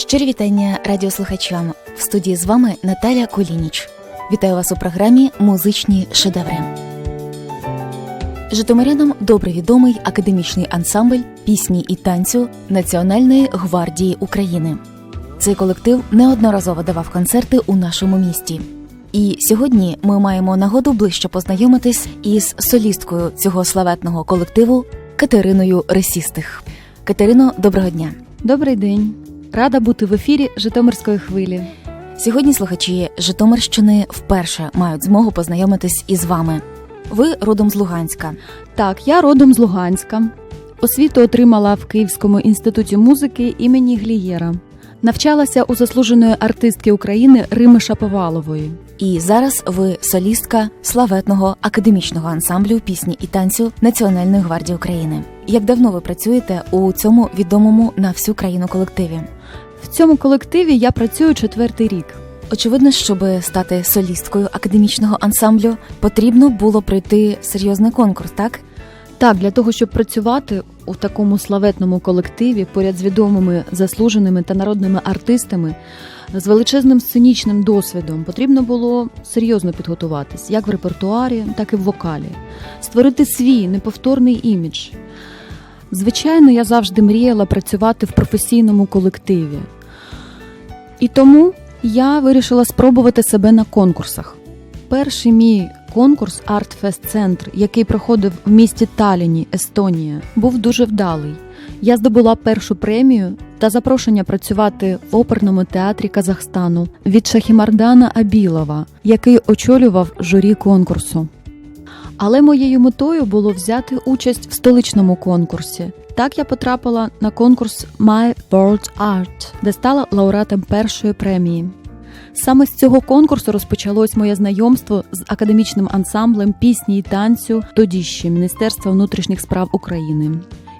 Щирі вітання радіослухачам. В студії з вами Наталя Колініч. Вітаю вас у програмі Музичні шедеври. Житомирянам добре відомий академічний ансамбль пісні і танцю Національної гвардії України. Цей колектив неодноразово давав концерти у нашому місті. І сьогодні ми маємо нагоду ближче познайомитись із солісткою цього славетного колективу Катериною Ресістих. Катерино, доброго дня! Добрий день. Рада бути в ефірі Житомирської хвилі. Сьогодні слухачі Житомирщини вперше мають змогу познайомитись із вами. Ви родом з Луганська. Так, я родом з Луганська. Освіту отримала в Київському інституті музики імені Глієра. Навчалася у заслуженої артистки України Рими Шаповалової. І зараз ви солістка славетного академічного ансамблю пісні і танцю Національної гвардії України. Як давно ви працюєте у цьому відомому на всю країну колективі? В цьому колективі я працюю четвертий рік. Очевидно, щоб стати солісткою академічного ансамблю, потрібно було пройти серйозний конкурс, так? Так, для того, щоб працювати у такому славетному колективі поряд з відомими заслуженими та народними артистами з величезним сценічним досвідом, потрібно було серйозно підготуватись як в репертуарі, так і в вокалі, створити свій неповторний імідж. Звичайно, я завжди мріяла працювати в професійному колективі. І тому я вирішила спробувати себе на конкурсах. Перший мій конкурс Артфест Центр, який проходив в місті Таліні, Естонія, був дуже вдалий. Я здобула першу премію та запрошення працювати в оперному театрі Казахстану від Шахімардана Абілова, який очолював журі конкурсу. Але моєю метою було взяти участь в столичному конкурсі. Так я потрапила на конкурс My World Art, де стала лауреатом першої премії. Саме з цього конкурсу розпочалось моє знайомство з академічним ансамблем пісні і танцю Тодіщі Міністерства внутрішніх справ України.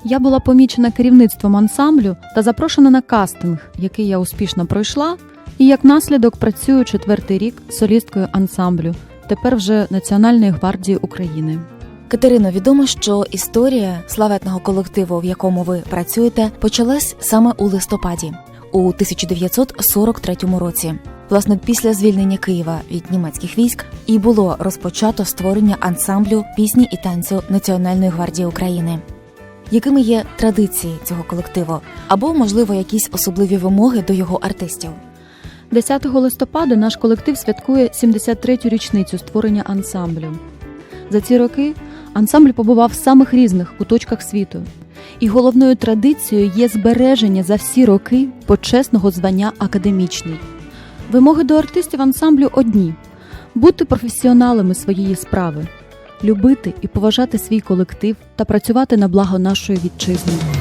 Я була помічена керівництвом ансамблю та запрошена на кастинг, який я успішно пройшла, і як наслідок працюю четвертий рік солісткою ансамблю, тепер вже Національної гвардії України. Катерино, відомо, що історія славетного колективу, в якому ви працюєте, почалась саме у листопаді у 1943 році. Власне, після звільнення Києва від німецьких військ і було розпочато створення ансамблю пісні і танцю Національної гвардії України. Якими є традиції цього колективу, або, можливо, якісь особливі вимоги до його артистів? 10 листопада наш колектив святкує 73-ю річницю створення ансамблю. За ці роки ансамбль побував в самих різних куточках світу, і головною традицією є збереження за всі роки почесного звання академічний. Вимоги до артистів ансамблю одні: бути професіоналами своєї справи, любити і поважати свій колектив та працювати на благо нашої вітчизни.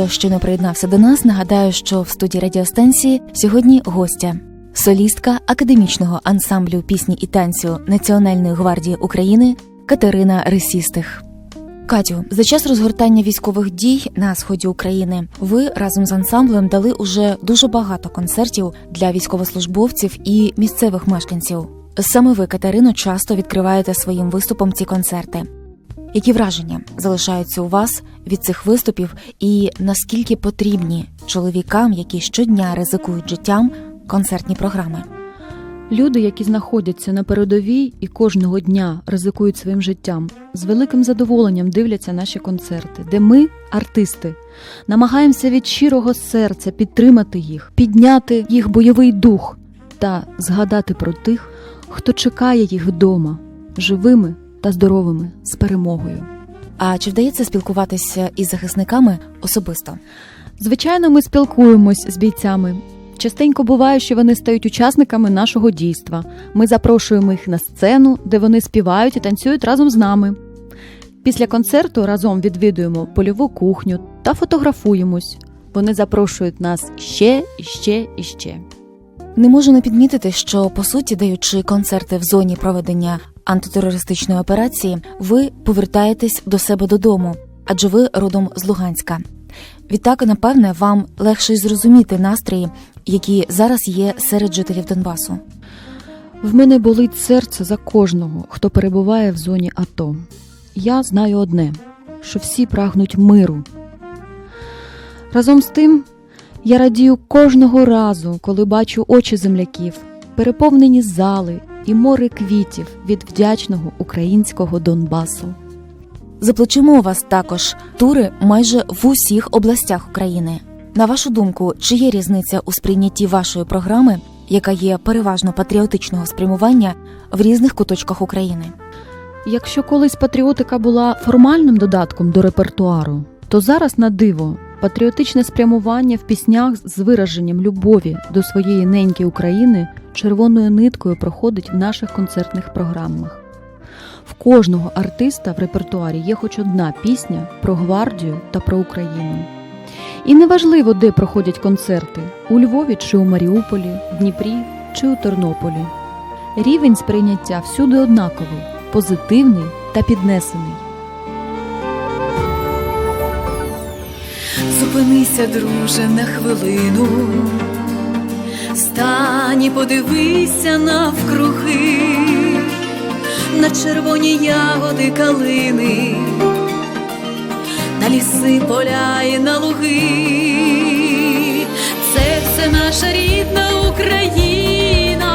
Хто щойно приєднався до нас, нагадаю, що в студії радіостанції сьогодні гостя. Солістка академічного ансамблю пісні і танцю Національної гвардії України Катерина Рисістих. Катю, за час розгортання військових дій на сході України ви разом з ансамблем дали уже дуже багато концертів для військовослужбовців і місцевих мешканців. Саме ви, Катерино, часто відкриваєте своїм виступом ці концерти. Які враження залишаються у вас від цих виступів, і наскільки потрібні чоловікам, які щодня ризикують життям, концертні програми? Люди, які знаходяться на передовій і кожного дня ризикують своїм життям, з великим задоволенням дивляться наші концерти, де ми, артисти, намагаємося від щирого серця підтримати їх, підняти їх бойовий дух та згадати про тих, хто чекає їх вдома, живими та здоровими з перемогою. А чи вдається спілкуватися із захисниками особисто? Звичайно, ми спілкуємось з бійцями. Частенько буває, що вони стають учасниками нашого дійства. Ми запрошуємо їх на сцену, де вони співають і танцюють разом з нами. Після концерту разом відвідуємо польову кухню та фотографуємось. Вони запрошують нас ще і ще і ще. Не можу не підмітити, що по суті, даючи концерти в зоні проведення антитерористичної операції, ви повертаєтесь до себе додому, адже ви родом з Луганська. Відтак, напевне, вам легше зрозуміти настрої, які зараз є серед жителів Донбасу. В мене болить серце за кожного, хто перебуває в зоні АТО. Я знаю одне, що всі прагнуть миру. Разом з тим, я радію кожного разу, коли бачу очі земляків, переповнені зали і море квітів від вдячного українського Донбасу. За плечима у вас також тури майже в усіх областях України. На вашу думку, чи є різниця у сприйнятті вашої програми, яка є переважно патріотичного спрямування в різних куточках України? Якщо колись патріотика була формальним додатком до репертуару, то зараз на диво патріотичне спрямування в піснях з вираженням любові до своєї неньки України червоною ниткою проходить в наших концертних програмах. В кожного артиста в репертуарі є хоч одна пісня про гвардію та про Україну. І неважливо, де проходять концерти у Львові чи у Маріуполі, Дніпрі чи у Тернополі. Рівень сприйняття всюди однаковий, позитивний та піднесений. Зупинися, друже, на хвилину, стань і подивися навкруги, на червоні ягоди калини, на ліси, поля і на луги. Це все наша рідна Україна,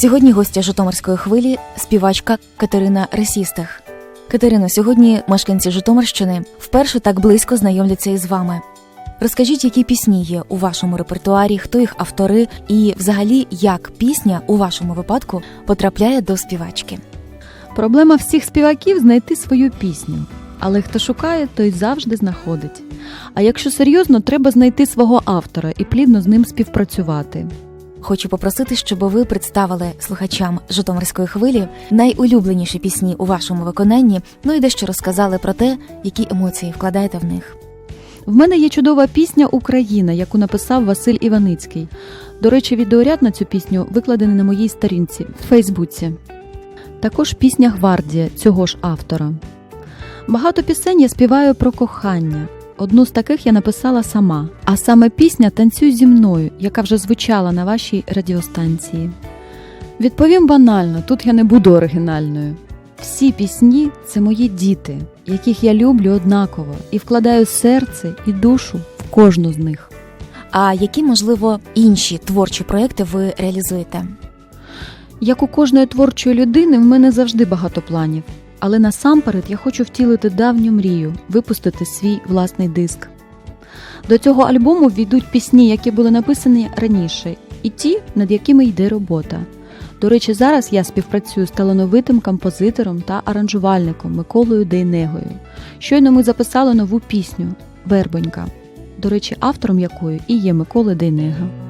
Сьогодні гостя Житомирської хвилі співачка Катерина Ресістих. Катерино, сьогодні мешканці Житомирщини вперше так близько знайомляться із вами. Розкажіть, які пісні є у вашому репертуарі, хто їх автори, і взагалі як пісня у вашому випадку потрапляє до співачки. Проблема всіх співаків знайти свою пісню. Але хто шукає, той завжди знаходить. А якщо серйозно, треба знайти свого автора і плідно з ним співпрацювати. Хочу попросити, щоб ви представили слухачам Житомирської хвилі найулюбленіші пісні у вашому виконанні, ну і дещо розказали про те, які емоції вкладаєте в них. В мене є чудова пісня Україна, яку написав Василь Іваницький. До речі, відеоряд на цю пісню викладений на моїй сторінці в Фейсбуці. Також пісня Гвардія цього ж автора. Багато пісень я співаю про кохання. Одну з таких я написала сама, а саме пісня Танцюй зі мною, яка вже звучала на вашій радіостанції. Відповім банально, тут я не буду оригінальною. Всі пісні це мої діти, яких я люблю однаково і вкладаю серце і душу в кожну з них. А які, можливо, інші творчі проекти ви реалізуєте? Як у кожної творчої людини, в мене завжди багато планів. Але насамперед я хочу втілити давню мрію випустити свій власний диск. До цього альбому війдуть пісні, які були написані раніше, і ті, над якими йде робота. До речі, зараз я співпрацюю з талановитим композитором та аранжувальником Миколою Дейнегою. Щойно ми записали нову пісню Вербонька, до речі, автором якої і є Микола Дейнега.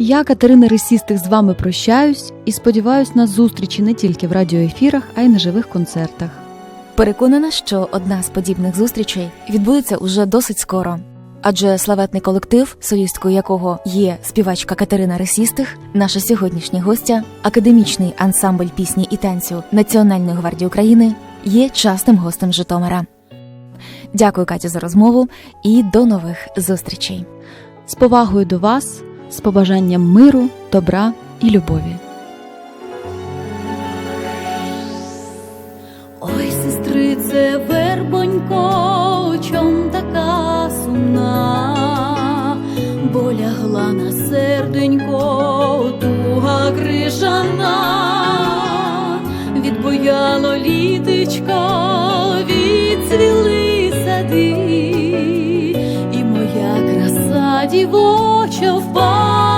Я, Катерина Ресістих, з вами прощаюсь і сподіваюсь на зустрічі не тільки в радіоефірах, а й на живих концертах. Переконана, що одна з подібних зустрічей відбудеться уже досить скоро. Адже славетний колектив, солісткою якого є співачка Катерина Ресістих, наша сьогоднішня гостя, академічний ансамбль пісні і танцю Національної гвардії України, є частим гостем Житомира. Дякую, Катю, за розмову і до нових зустрічей. З повагою до вас, з побажанням миру, добра і любові. Ой, сестрице, вербонько, чом така сумна, бо лягла на серденько, туга крижана, відбояло літечко, відцвіли сади, і моя краса дівоча впала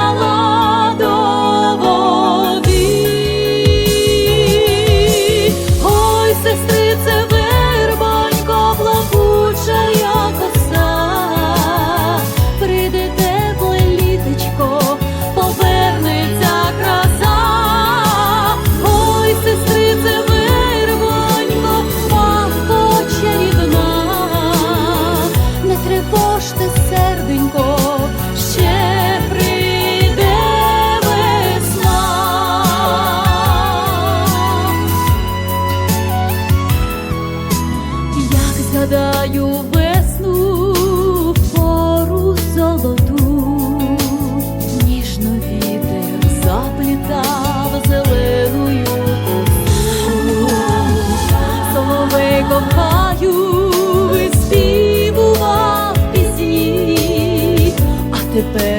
with the